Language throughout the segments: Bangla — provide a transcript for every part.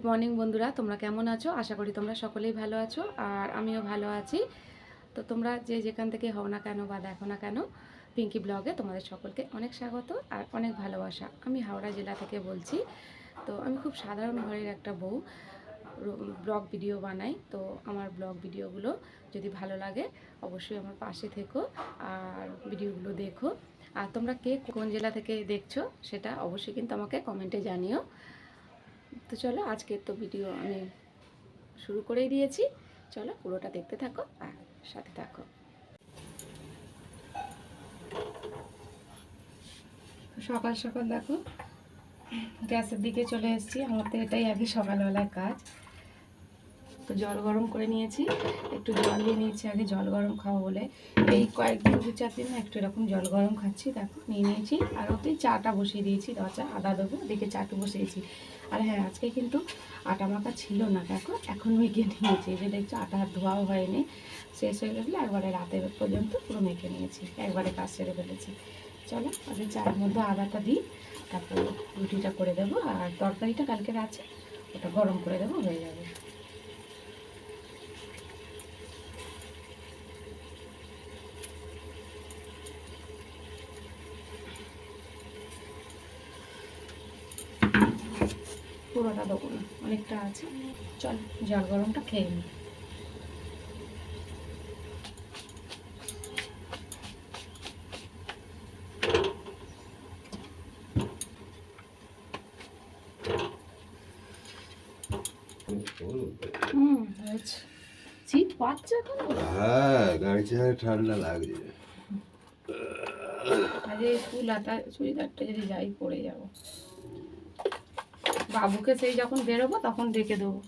গুড মর্নিং বন্ধুরা, তোমরা কেমন আছো? আশা করি তোমরা সকলেই ভালো আছো, আর আমিও ভালো আছি। তো তোমরা যে যেখান থেকে হও না কেন বা দেখো না কেন, পিঙ্কি ব্লগে তোমাদের সকলকে অনেক স্বাগত আর অনেক ভালোবাসা। আমি হাওড়া জেলা থেকে বলছি, তো আমি খুব সাধারণ ঘরের একটা বউ ব্লগ ভিডিও বানাই। তো আমার ব্লগ ভিডিওগুলো যদি ভালো লাগে, অবশ্যই আমার পাশে থেকো আর ভিডিওগুলো দেখো। আর তোমরা কে কোন জেলা থেকে দেখছ, সেটা অবশ্যই কিন্তু আমাকে কমেন্টে জানিও। তো চলো, আজকের তো ভিডিও আমি শুরু করেই দিয়েছি। চলো, পুরোটা দেখতে থাকো আর সাথে থাকো। সকাল সকাল দেখো, গ্যাসের দিকে চলে এসেছি। আমার তো এটাই আগে সকালবেলার কাজ। তো জল গরম করে নিয়েছি। একটু জল দিয়ে নিয়েছি, আগে জল গরম খাব বলে। এই কয়েকদিন, দু চার দিন একটু এরকম জল গরম খাচ্ছি, দেখো, নিয়ে নিয়েছি। আর ওতেই চাটা বসিয়ে দিয়েছি দরজা আদা দেবো দেখে চাটু বসিয়েছি। আর হ্যাঁ আজকে কিন্তু আটা মাখা ছিল না, দেখো, এখন মেখে নিয়েছি। যে দেখছ, আটা ধোয়াও হয়নি। শেষ হয়ে গেলে একবারে রাতে পর্যন্ত পুরো মেখে নিয়েছি, একবারে কাজ সেরে ফেলেছি। চলো, আগে চার মধ্যে আদাটা দিই, তারপর রুটিটা করে দেবো। আর তরকারিটা কালকের আছে, ওটা গরম করে দেবো, হয়ে যাবে। পুরোটা দেবো না অনেকটা আছে। চল জল গরমটা খেয়ে নিই শীত পাচ্ছে এখন? হ্যাঁ গাড়ি ঠান্ডা লাগছে। আরে ফুল হাতা চুড়িদারটা যদি যাই পরে যাব। বাবুকে সেই যখন বেরোবো তখন ডেকে দেবো।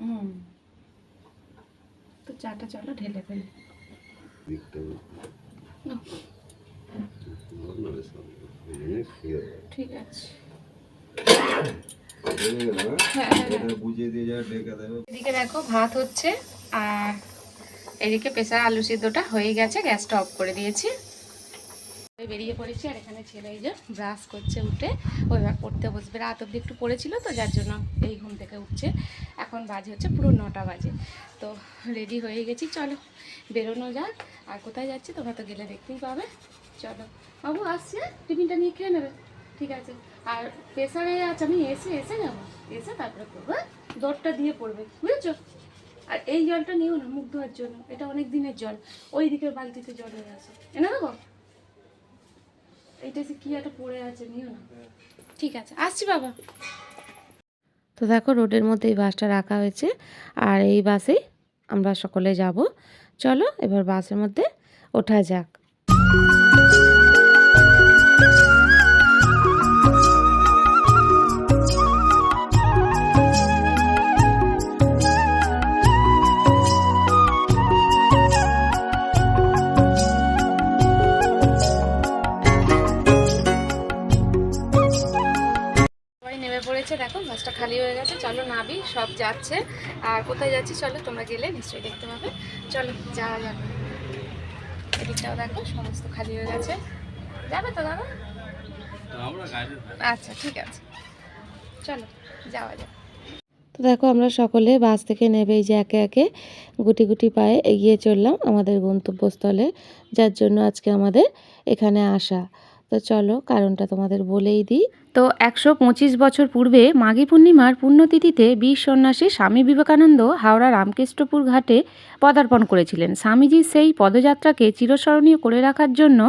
হুম। তো চাটা চলো ঢেলে ফেলি। ঠিক আছে। এদিকে দেখো ভাত হচ্ছে আর এদিকে প্রেসার আলু সিদ্ধটা হয়ে গেছে গ্যাসটা অফ করে দিয়েছি। বেরিয়ে পড়েছি আর এখানে ছেলে এই যে ব্রাশ করছে উঠে এবার পড়তে বসবে। রাত অব্দি একটু পড়েছিল তো, যার জন্য এই ঘুম থেকে উঠছে। এখন বাজে হচ্ছে পুরো নটা বাজে। তো রেডি হয়ে গেছি, চলো বেরোনো যাক। আর কোথায় যাচ্ছি তোমরা তো গেলে দেখতেই পাবে। চলো। বাবু, আসছে? টিফিনটা নিয়ে খেয়ে নেবে। ঠিক আছে। আর প্রেসারে আছে? আমি এসে এসে যাব। এসে তারপরে করব হ্যাঁ? দরটা দিয়ে পড়বে। বুঝেছ? আর এই জলটা নিও না, মুখ ধোয়ার জন্য। এটা অনেক দিনের জল। ওই দিকের বালতিতে জল হয়ে আছে। এনে দেবো? কি একটা পড়ে আছে ঠিক আছে, আসছি বাবা। তো দেখো, রোডের মধ্যে এই বাসটা রাখা হয়েছে, আর এই বাসে আমরা সকলে যাব। চলো, এবার বাসের মধ্যে ওঠা যাক। নেমে দেখো বাসটা খালি হয়ে গেছে। চলো নাবি সব যাচ্ছে। আর কোথায় যাচ্ছি চলো তোমরা গেলে নিশ্চয়ই দেখতে পাবে। চলো যাওয়া যাবে এদিকটাও দেখো সমস্ত খালি হয়ে গেছে। যাবে তো দাদা? আচ্ছা ঠিক আছে। চলো যাওয়া যাক। তো দেখো আমরা সকলে বাস থেকে নেবে এই যে একে একে গুটি গুটি পায়ে এগিয়ে চললাম আমাদের গন্তব্যস্থলে যার জন্য আজকে আমাদের এখানে আসা। তো চলো কারণটা তোমাদের বলেই দিই। তো একশো পঁচিশ বছর পূর্বে মাঘী পূর্ণিমার পুণ্যতিথিতে বীর সন্ন্যাসী স্বামী বিবেকানন্দ হাওড়া রামকৃষ্ণপুর ঘাটে পদার্পণ করেছিলেন। স্বামীজির সেই পদযাত্রাকে চিরস্মরণীয় করে রাখার জন্য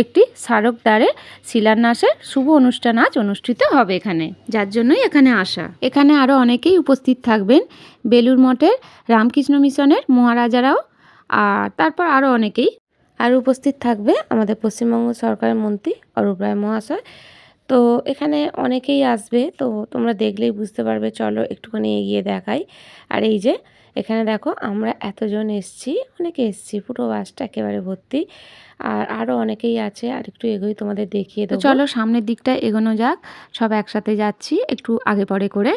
একটি স্মারকদ্বারে শিলান্যাসের শুভ অনুষ্ঠান আজ অনুষ্ঠিত হবে এখানে, যার জন্যই এখানে আসা। এখানে আরও অনেকেই উপস্থিত থাকবেন। বেলুর মঠের রামকৃষ্ণ মিশনের মহারাজারাও, আর তারপর আরও অনেকেই আর উপস্থিত থাকবে আমাদের পশ্চিমবঙ্গ সরকারের মন্ত্রী অরূপ রায় মহাশয়। তো এখানে অনেকেই আসবে তো তোমরা দেখলেই বুঝতে পারবে চলো একটুখানি এগিয়ে দেখাই। আর এই যে এখানে দেখো আমরা এতজন এসছি অনেকে এসছি পুরো বাসটা একেবারে ভর্তি। আর আরও অনেকেই আছে আর একটু এগোই তোমাদের দেখিয়ে দেবো। চলো সামনের দিকটা এগোনো যাক সব একসাথে যাচ্ছি একটু আগে পরে করে।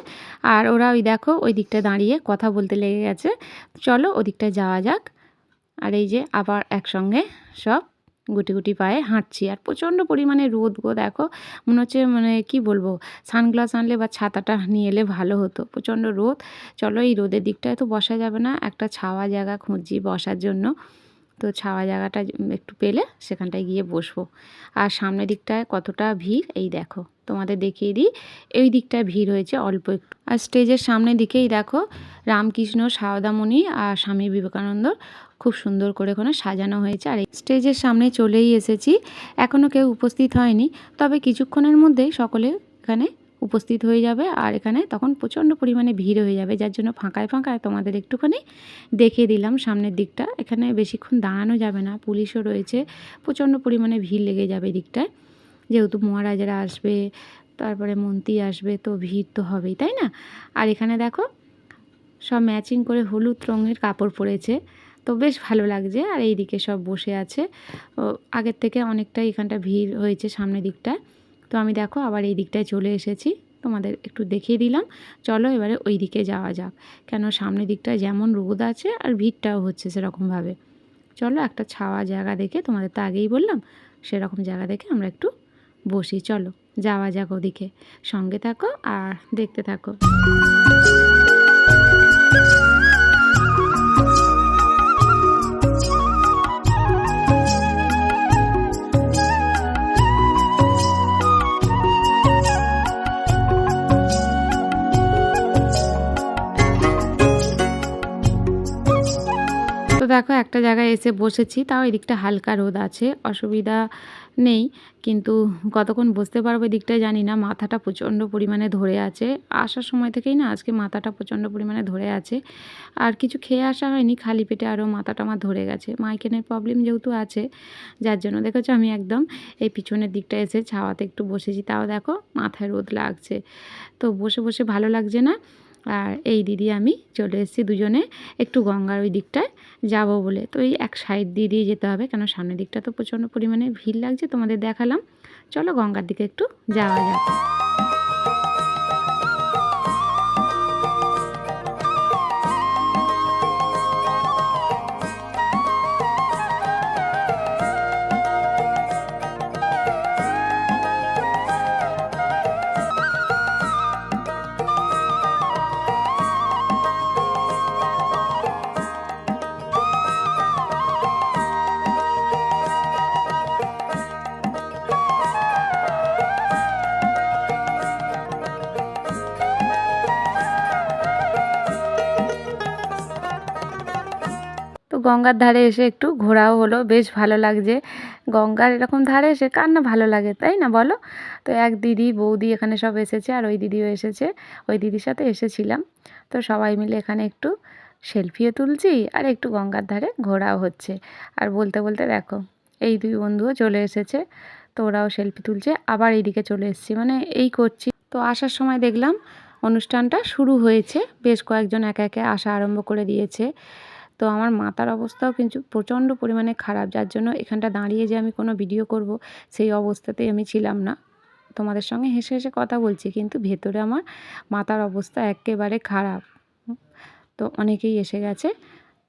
আর ওরা ওই দেখো ওই দিকটা দাঁড়িয়ে কথা বলতে লেগে গেছে। চলো ওদিকটায় যাওয়া যাক। আর এই যে আবার একসঙ্গে সব গুটি গুটি পায়ে হাঁটছি। আর প্রচণ্ড পরিমাণে রোদ গো, দেখো। মনে হচ্ছে মানে কি বলব, সানগ্লাস আনলে বা ছাতাটা নিয়ে এলে ভালো হতো। প্রচণ্ড রোদ। চলো এই রোদের দিকটায় তো বসা যাবে না, একটা ছাওয়া জায়গা খুঁজছি বসার জন্য। তো ছাওয়া জায়গাটা একটু পেলে সেখানটায় গিয়ে বসবো। আর সামনের দিকটায় কতটা ভিড়, এই দেখো, তোমাদের দেখিয়ে দিই। এই দিকটায় ভিড় হয়েছে অল্প একটু। আর স্টেজের সামনের দিকেই দেখো, রামকৃষ্ণ, সারদামণি আর স্বামী বিবেকানন্দ খুব সুন্দর করে ওখানে সাজানো হয়েছে। আর স্টেজের সামনে চলেই এসেছি। এখনও কেউ উপস্থিত হয়নি, তবে কিছুক্ষণের মধ্যেই সকলে এখানে উপস্থিত হয়ে যাবে আর এখানে তখন প্রচণ্ড পরিমাণে ভিড় হয়ে যাবে, যার জন্য ফাঁকায় ফাঁকায় তোমাদের একটুখানি দেখিয়ে দিলাম সামনের দিকটা। এখানে বেশিক্ষণ দাঁড়ানো যাবে না, পুলিশও রয়েছে, প্রচণ্ড পরিমাণে ভিড় লেগে যাবে দিকটায়। যেহেতু মহারাজারা আসবে, তারপরে মন্ত্রী আসবে, তো ভিড় তো হবেই, তাই না? আর এখানে দেখো, সব ম্যাচিং করে হলুদ রঙের কাপড় পরেছে, তো বেশ ভালো লাগছে। আর এই দিকে সব বসে আছে। আগের থেকে অনেকটাই এখানটা ভিড় হয়েছে সামনের দিকটায়। তো আমি দেখো আবার এই দিকটায় চলে এসেছি, তোমাদের একটু দেখিয়ে দিলাম। চলো এবারে ওই দিকে যাওয়া যাক, কেন সামনের দিকটায় যেমন রোদ আছে আর ভিড়টাও হচ্ছে সেরকমভাবে। চলো একটা ছাওয়া জায়গা দেখে, তোমাদের তো আগেই বললাম, সেরকম জায়গা দেখে আমরা একটু বসি। চলো যাওয়া যাক ওদিকে, সঙ্গে থাকো আর দেখতে থাকো। দেখো, একটা জায়গায় এসে বসেছি, তাও এদিকটা হালকা রোদ আছে, অসুবিধা নেই, কিন্তু কতক্ষণ বসতে পারব এদিকটা জানি না, মাথাটা প্রচণ্ড পরিমাণে ধরে আছে, আসার সময় থেকেই না আজকে মাথাটা প্রচণ্ড পরিমাণে ধরে আছে, আর কিছু খেয়ে আসা হয়নি, খালি পেটে আরও মাথাটা আমার ধরে গেছে মাইকেনের প্রবলেম যেহেতু আছে, যার জন্য দেখেছ আমি একদম এই পিছনের দিকটা এসে ছাওয়াতে একটু বসেছি, তাও দেখো মাথায় রোদ লাগছে, তো বসে বসে ভালো লাগছে না আর এই দিদি আমি চলে এসেছি দুজনে একটু গঙ্গার ওই দিকটায় যাব বলে। তো ওই এক সাইড দিয়ে দিয়ে যেতে হবে, কেন সামনের দিকটা তো প্রচণ্ড পরিমাণে ভিড় লাগছে, তোমাদের দেখালাম। চলো গঙ্গার দিকে একটু যাওয়া যাক। গঙ্গার ধারে এসে একটু ঘোরাও হলো। বেশ ভালো লাগছে। গঙ্গার এরকম ধারে এসে কার না ভালো লাগে, তাই না বলো? তো এক দিদি, বৌদি এখানে সব এসেছে আর ওই দিদিও এসেছে। ওই দিদির সাথে এসেছিলাম। তো সবাই মিলে এখানে একটু সেলফিও তুলছি আর একটু গঙ্গার ধারে ঘোরাও হচ্ছে। আর বলতে বলতে দেখো, এই দুই বন্ধুও চলে এসেছে। তো ওরাও সেলফি তুলছে, আবার এইদিকে চলে এসেছি। মানে এই করছি। তো আসার সময় দেখলাম অনুষ্ঠানটা শুরু হয়েছে। বেশ কয়েকজন একে একে আসা আরম্ভ করে দিয়েছে। তো আমার মাথার অবস্থাও কিন্তু প্রচণ্ড পরিমাণে খারাপ, যার জন্য এখানটা দাঁড়িয়ে যে আমি কোনো ভিডিও করব, সেই অবস্থাতেই আমি ছিলাম না। তোমাদের সঙ্গে হেসে হেসে কথা বলছি, কিন্তু ভেতরে আমার মাথার অবস্থা একেবারে খারাপ। তো অনেকেই এসে গেছে।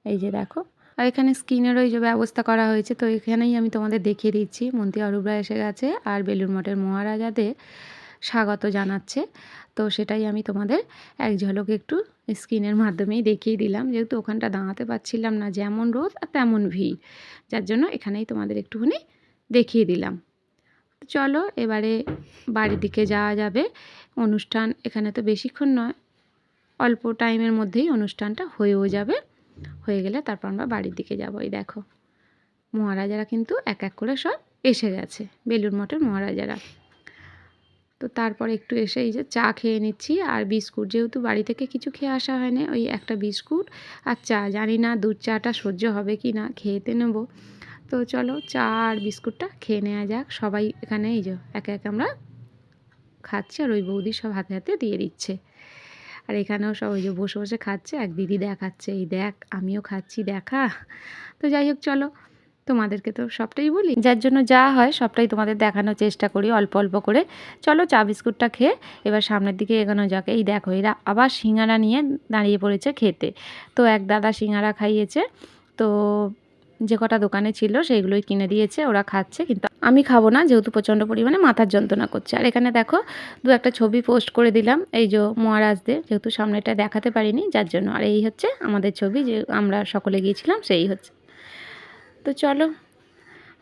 এই যে দেখো। আর এখানে স্ক্রিনেরও এই যে ব্যবস্থা করা হয়েছে, তো এখানেই আমি তোমাদের দেখিয়ে দিচ্ছি। মন্ত্রী অরূপরা এসে গেছে। আর বেলুর মঠের মহারাজাদের স্বাগত জানাচ্ছে। তো সেটাই আমি তোমাদের এক ঝলক একটু স্ক্রিনের মাধ্যমেই দেখিয়ে দিলাম। যেহেতু ওখানটা দাঁড়াতে পারছিলাম না যেমন রোদ আর তেমন ভিড়, যার জন্য এখানেই তোমাদের একটুখানি দেখিয়ে দিলাম। চলো এবারে বাড়ির দিকে যাওয়া যাবে। অনুষ্ঠান এখানে তো বেশিক্ষণ নয়, অল্প টাইমের মধ্যেই অনুষ্ঠানটা হয়েও যাবে। হয়ে গেলে তারপর আমরা বাড়ির দিকে যাব। এই দেখো, মহারাজারা কিন্তু এক এক করে সব এসে গেছে বেলুর মঠের মহারাজারা। তো তারপর একটু এসে এই যে চা খেয়ে নিচ্ছি। আর বিস্কুট যেহেতু বাড়ি থেকে কিছু খেয়ে আসা হয়নি ওই একটা বিস্কুট আর চা। জানি না দুধ চাটা সহ্য হবে কি না, খেতে নেব। তো চলো চা আর বিস্কুটটা খেয়ে নেওয়া যাক। সবাই এখানে এই যে একে একে আমরা খাচ্ছি আর ওই বৌদি সব হাতে হাতে দিয়ে দিচ্ছে। আর এখানেও সব ওই যে বসে বসে খাচ্ছে। এক দিদি দেখাচ্ছে, এই দেখ, আমিও খাচ্ছি, দেখা। তো যাই হোক, চলো তোমাদেরকে তো সবটাই বলি। যার জন্য যা হয় সবটাই তোমাদের দেখানোর চেষ্টা করি অল্প অল্প করে। চলো চা বিস্কুটটা খেয়ে এবার সামনের দিকে এগোনো যাক। এই দেখো, এরা আবার সিঙ্গারা নিয়ে দাঁড়িয়ে পড়েছে খেতে। তো এক দাদা সিঙ্গারা খাইয়েছে। তো যে কটা দোকানে ছিল সেইগুলোই কিনে দিয়েছে, ওরা খাচ্ছে। কিন্তু আমি খাব না, যেহেতু প্রচণ্ড পরিমাণে মাথার যন্ত্রণা করছে। আর এখানে দেখো, দু একটা ছবি পোস্ট করে দিলাম, এই যে মহারাজদের, যেহেতু সামনেটা দেখাতে পারিনি, যার জন্য। আর এই হচ্ছে আমাদের ছবি, যে আমরা সকলে গিয়েছিলাম, সেই হচ্ছে। তো চলো।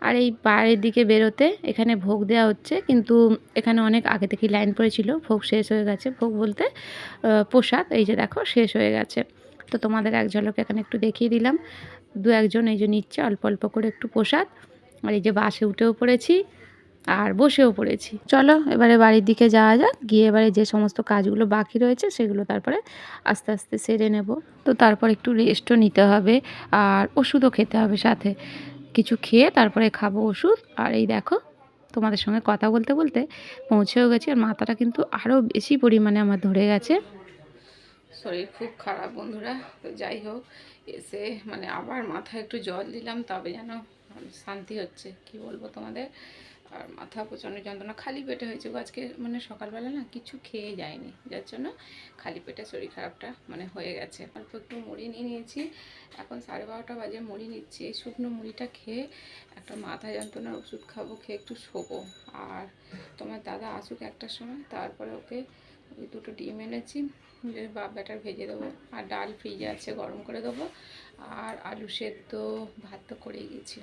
আর এই বাইরের দিকে বেরোতে এখানে ভোগ দেওয়া হচ্ছে, কিন্তু এখানে অনেক আগে থেকেই লাইন পড়েছিল, ভোগ শেষ হয়ে গেছে। ভোগ বলতে প্রসাদ, এই যে দেখো, শেষ হয়ে গেছে। তো তোমাদের এক ঝলক এখানে একটু দেখিয়ে দিলাম। দু একজন এই যে নিচ্ছে, অল্প অল্প করে একটু প্রসাদ। আর এই যে বাসে উঠেও পড়েছি। আর বসেও পড়েছি। চলো, এবারে বাড়ির দিকে যাওয়া যাক। গিয়ে এবারে যে সমস্ত কাজগুলো বাকি রয়েছে, সেগুলো তারপরে আস্তে আস্তে সেরে নেব। তো তারপর একটু রেস্টও নিতে হবে আর ওষুধও খেতে হবে সাথে। কিছু খেয়ে তারপরে খাব ওষুধ। আর এই দেখো, তোমাদের সঙ্গে কথা বলতে বলতে পৌঁছেও গেছি আর মাথাটা কিন্তু আরও বেশি পরিমাণে আমার ধরে গেছে। শরীর খুব খারাপ বন্ধুরা, তো যাই হোক, এসে মানে আবার মাথায় একটু জল দিলাম, তবে যেন শান্তি হচ্ছে। কি বলব তোমাদের? আর মাথা প্রচণ্ড যন্ত্রণা, খালি পেটে হয়েছে আজকে মানে সকালবেলা না কিছু খেয়ে যায়নি, যার জন্য খালি পেটে শরীর খারাপটা মানে হয়ে গেছে। অল্প একটু মুড়ি নিয়ে নিয়েছি, এখন সাড়ে বারোটা বাজে, মুড়ি নিচ্ছি, এই শুকনো মুড়িটা খেয়ে একটা মাথা যন্ত্রণার ওষুধ খাব, খেয়ে একটু শোবো। আর তোমার দাদা আসুক একটার সময়, তারপরে ওকে ওই দুটো ডিম এনেছি বাপ ব্যাটার ভেজে দেবো, আর ডাল ফ্রিজে আছে গরম করে দেবো, আর আলু সেদ্ধ ভাত তো করেই গেছি।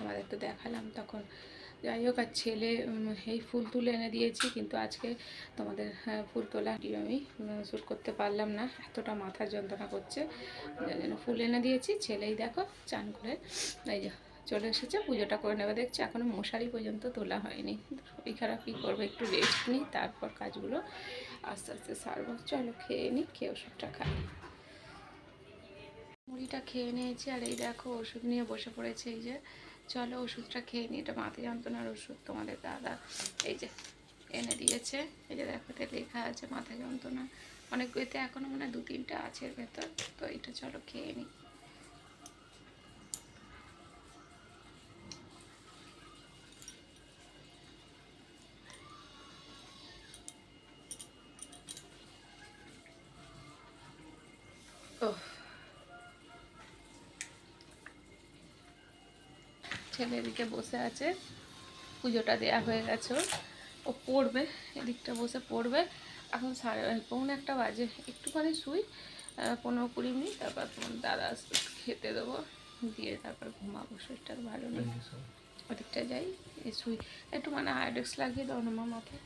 তোমাদের তো দেখালাম তখন। যাই হোক আর ছেলে এই ফুল তুলে এনে দিয়েছি কিন্তু আজকে তোমাদের হ্যাঁ, ফুল তোলা আমি শ্যুট করতে পারলাম না। এতটা মাথার যন্ত্রণা করছে। জন্য ফুল এনে দিয়েছি। ছেলেই দেখো চান করে এই যে চলে এসেছে। পুজোটা করে নেবে দেখছি এখনও মশারি পর্যন্ত তোলা হয়নি। শরীর খারাপ কী করব? একটু রেস্ট নিই তারপর কাজগুলো আস্তে আস্তে সারবো। চলো খেয়ে নিই খেয়ে ওষুধটা খাই। মুড়িটা খেয়ে নিয়েছি আর এই দেখো ওষুধ নিয়ে বসে পড়েছে এই যে। চলো ওষুধটা খেয়ে নিই। এটা মাথা যন্ত্রণার ওষুধ তোমাদের দাদা। এই যে এনে দিয়েছে। এই যে দেখো, এটা লেখা আছে মাথা যন্ত্রণা। অনেক এতে এখনও মানে দু তিনটা আছে ভেতর। তো এটা চলো খেয়ে নিই। ছেলে এদিকে বসে আছে। পুজোটা দেয়া হয়ে গেছে ও পড়বে এদিকটা বসে পড়বে। এখন সাড়ে পৌনে একটা বাজে। একটুখানি শুই পনেরো কুড়ি মিনিট তারপর তোমার দাদা খেতে দেবো। দিয়ে তারপর ঘুমাবো শরীরটা ভালো নেই। ওদিকটা যাই এই শুই। একটু মানে হাইড্রেক্স লাগিয়ে দাও না মা মাথায়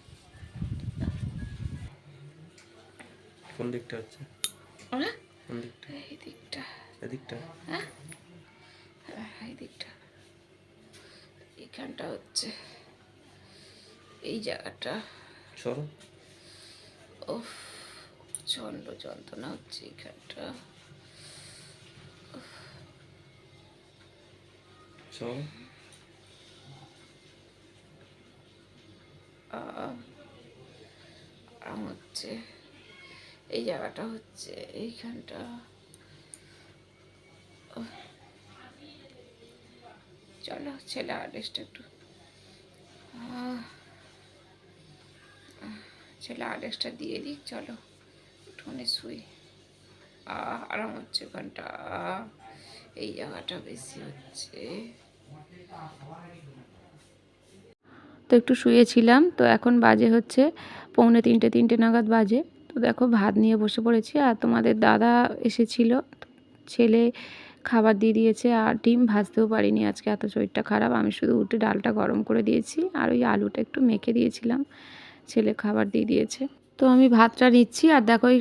কোন দিকটা হচ্ছে? ওরা কোন দিকটা? এই দিকটা। এদিকটা। হ্যাঁ এই দিকটা। এখানটা হচ্ছে। এই জায়গাটা। সরো ও চন্ড যন্ত্রণা হচ্ছে এখানটা। সরো হচ্ছে। এই জায়গাটা হচ্ছে এইখানটা। চলো ছেলে আড্রেসটা একটু। ছেলে আড্রেসটা দিয়ে দিক চলো একটুখানি শুই। আরাম হচ্ছে আহ, এই জায়গাটা বেশি হচ্ছে। তো একটু শুয়েছিলাম তো এখন বাজে হচ্ছে পৌনে তিনটে তিনটে নাগাদ বাজে। তো দেখো ভাত নিয়ে বসে পড়েছি আর তোমাদের দাদা এসেছিল ছেলে খাবার দিয়ে দিয়েছে আর ডিম ভাজতেও পারিনি। আজকে এত শরীরটা খারাপ, আমি শুধু উঠে ডালটা গরম করে দিয়েছি আর ওই আলুটা একটু মেখে দিয়েছিলাম। ছেলে খাবার দিয়ে দিয়েছে। তো আমি ভাতটা নিচ্ছি আর দেখো ওই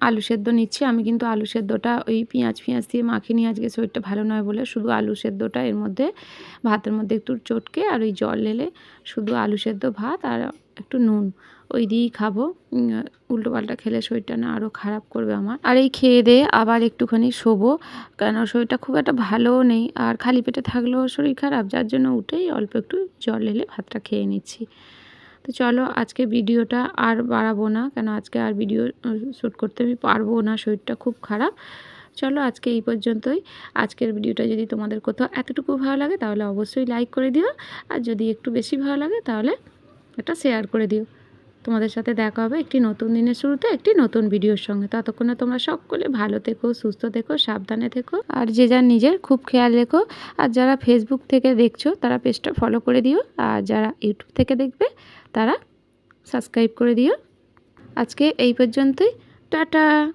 আলু সেদ্ধ নিচ্ছি। আমি কিন্তু আলু সেদ্ধটা ওই পেঁয়াজ পেঁয়াজ দিয়ে মাখিনি। আজকে শরীরটা ভালো নয় বলে শুধু আলু সেদ্ধটা এর মধ্যে, ভাতের মধ্যে একটু চটকে আর ওই জল ঢেলে শুধু আলু সেদ্ধ ভাত আর একটু নুন, ওই দিয়েই খাব। উল্টো পাল্টা খেলে শরীরটা না আরও খারাপ করবে আমার। আর এই খেয়ে দিয়ে আবার একটুখানি শোবো, কেন শরীরটা খুব একটা ভালোও নেই। আর খালি পেটে থাকলেও শরীর খারাপ, যার জন্য উঠেই অল্প একটু জল এলে ভাতটা খেয়ে নিচ্ছি। তো চলো, আজকে ভিডিওটা আর বাড়াবো না, কেন আজকে আর ভিডিও শ্যুট করতে আমি পারব না, শরীরটা খুব খারাপ। চলো, আজকে এই পর্যন্তই। আজকের ভিডিওটা যদি তোমাদের কোথাও এতটুকু ভালো লাগে, তাহলে অবশ্যই লাইক করে দিও। আর যদি একটু বেশি ভালো লাগে, তাহলে একটা শেয়ার করে দিও। তোমাদের সাথে দেখা হবে একটি নতুন দিনের শুরুতে একটি নতুন ভিডিওর সঙ্গে। ততক্ষণে তোমরা সকলে ভালো থেকো, সুস্থ থেকো, সাবধানে থেকো, আর যে যার নিজের খুব খেয়াল রেখো। আর যারা ফেসবুক থেকে দেখছ, তারা পেজটা ফলো করে দিও। আর যারা ইউটিউব থেকে দেখবে, তারা সাবস্ক্রাইব করে দিও। আজকে এই পর্যন্তই। টাটা!